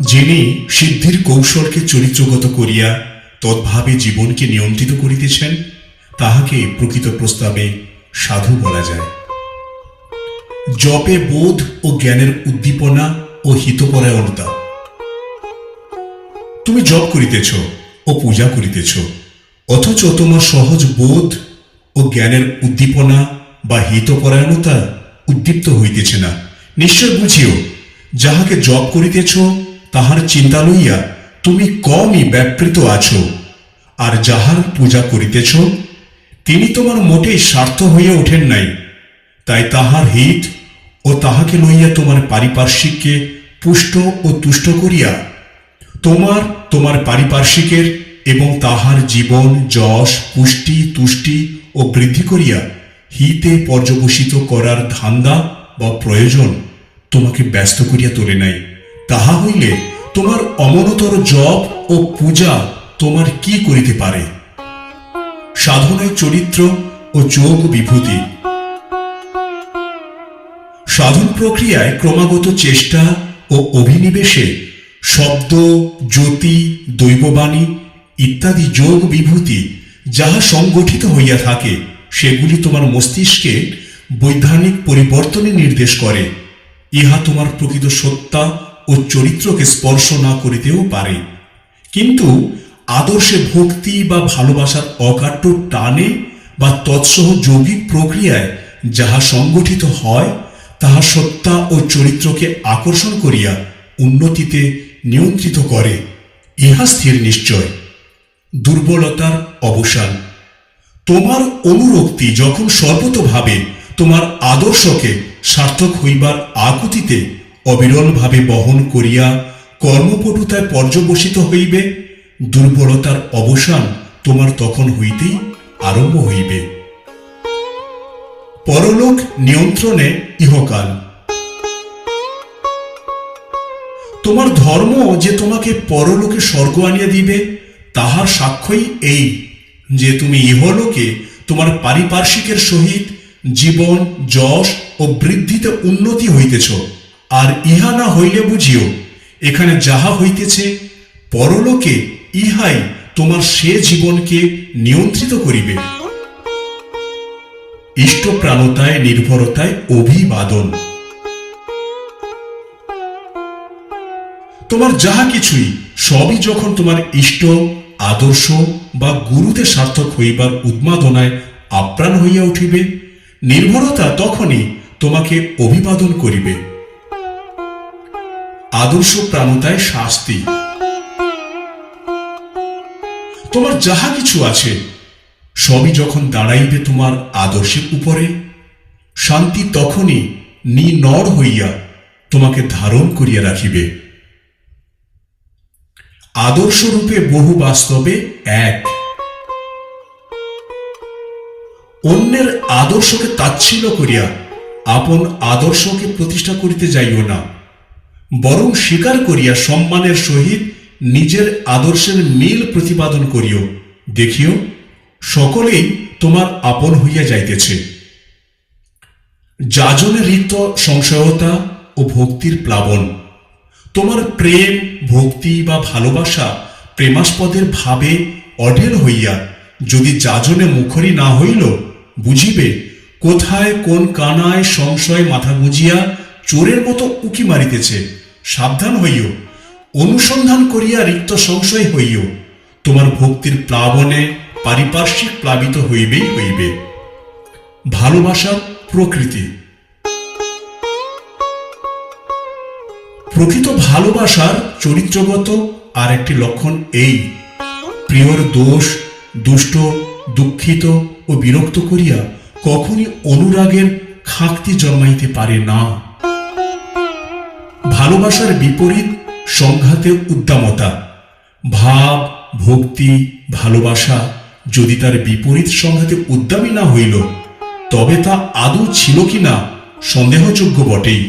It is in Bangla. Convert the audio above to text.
যিনি সিদ্ধির কৌশলকে চরিত্রগত করিয়া তদ্ভাবে জীবনকে নিয়ন্ত্রিত করিতেছেন, তাহাকে প্রকৃত প্রস্তাবে সাধু বলা যায়। জপে বোধ ও জ্ঞানের উদ্দীপনা ও হিতপরায়ণতা। তুমি জপ করিতেছ ও পূজা করিতেছ, অথচ তোমার সহজ বোধ ও জ্ঞানের উদ্দীপনা বা হিতপরায়ণতা উদ্দীপ্ত হইতেছে না। নিশ্চয় বুঝিও, যাহাকে জপ করিতেছ তাহার চিন্তা লইয়া তুমি কমই ব্যাপৃত আছো। আর যাহার পূজা করিতেছ, তিনি তোমার মোটেই স্বার্থ হইয়া ওঠেন নাই। তাই তাহার হিত ও তাহাকে লইয়া তোমার পারিপার্শ্বিককে পুষ্ট ও তুষ্ট করিয়া তোমার তোমার পারিপার্শ্বিকের এবং তাহার জীবন, যশ, পুষ্টি, তুষ্টি ও বৃদ্ধি করিয়া হিতে পর্যবসিত করার ধান্দা বা প্রয়োজন তোমাকে ব্যস্ত করিয়া তোলে নাই। তাহা হইলে তোমার অমনতর জপ ও পূজা তোমার কি করিতে পারে? সাধনায় চরিত্র ও যোগ বিভূতি। সাধন প্রক্রিয়ায় ক্রমাগত চেষ্টা ও অভিনিবেশে শব্দ, জ্যোতি, দৈববাণী ইত্যাদি যোগ বিভূতি যাহা সংগঠিত হইয়া থাকে, সেগুলি তোমার মস্তিষ্কে বৈধানিক পরিবর্তনে নির্দেশ করে। ইহা তোমার প্রকৃত সত্তা ও চরিত্রকে স্পর্শ না করিতেও পারে। কিন্তু আদর্শে ভক্তি বা ভালোবাসার অকাট্য টানে বা তৎসহ যৌগিক প্রক্রিয়ায় যাহা সংগঠিত হয়, তাহা সত্তা ও চরিত্রকে আকর্ষণ করিয়া উন্নতিতে নিয়ন্ত্রিত করে। ইহা স্থির নিশ্চয়। দুর্বলতার অবসান। তোমার অনুরক্তি যখন সর্বতভাবে তোমার আদর্শকে সার্থক হইবার আকুতিতে অবিরলভাবে বহন করিয়া কর্মপটুতায় পর্যবসিত হইবে, দুর্বলতার অবসান তোমার তখন হইতেই আরম্ভ হইবে। পরলোক নিয়ন্ত্রণে ইহকাল। তোমার ধর্ম যে তোমাকে পরলোকে স্বর্গ আনিয়া দিবে, তাহার সাক্ষ্যই এই, যে তুমি ইহলোকে তোমার পারিপার্শ্বিকের সহিত জীবন, যশ ও বৃদ্ধিতে উন্নতি হইতেছ। আর ইহা না হইলে বুঝিও, এখানে যাহা হইতেছে, পরলোকে ইহাই তোমার সে জীবনকে নিয়ন্ত্রিত করিবে। ইষ্টপ্রাণতায় নির্ভরতায় অভিবাদন। তোমার যাহা কিছুই, সবই যখন তোমার ইষ্ট, আদর্শ বা গুরুতে সার্থক হইবার উন্মাদনায় আপ্রাণ হইয়া উঠিবে, নির্ভরতা তখনই তোমাকে অভিবাদন করিবে। আদর্শ প্রাণতায় শাস্তি। তোমার যাহা কিছু আছে, সবই যখন দাঁড়াইবে তোমার আদর্শের উপরে, শান্তি তখনই নিনড় হইয়া তোমাকে ধারণ করিয়া রাখিবে। আদর্শ রূপে বহু বাস্তবে এক। অন্যের আদর্শকে তাচ্ছিল্য করিয়া আপন আদর্শকে প্রতিষ্ঠা করিতে যাইও না। বরং স্বীকার করিয়া সম্মানের সহিত নিজের আদর্শের মিল প্রতিপাদন করিও। দেখিও, সকলেই তোমার আপন হইয়া যাইতেছে। যাজনে রিক্ত সংশয়তা ও ভক্তির প্লাবন। তোমার প্রেম, ভক্তি বা ভালোবাসা প্রেমাস্পদের ভাবে অঢেল হইয়া যদি যাজনে মুখরি না হইল, বুঝিবে কোথায় কোন কানায় সংশয় মাথা বুঝিয়া চোরের মতো উকি মারিতেছে। সাবধান হইও, অনুসন্ধান করিয়া রিক্ত সংশয় হইও, তোমার ভক্তির প্লাবনে পারিপার্শ্বিক প্লাবিত হইবেই হইবে। ভালোবাসার প্রকৃতি। প্রকৃত ভালোবাসার চরিত্রগত আর একটি লক্ষণ এই, প্রিয়র দোষ, দুষ্ট, দুঃখিত ও বিরক্ত করিয়া কখনই অনুরাগের খাঁকতি জন্মাইতে পারে না। ভালোবাসার বিপরীত সংঘাতে উদ্দামতা। ভাব, ভক্তি, ভালোবাসা যদি তার বিপরীত সংঘাতে উদ্দামী না হইল, তবে তা আদৌ ছিল কি না সন্দেহযোগ্য বটেই।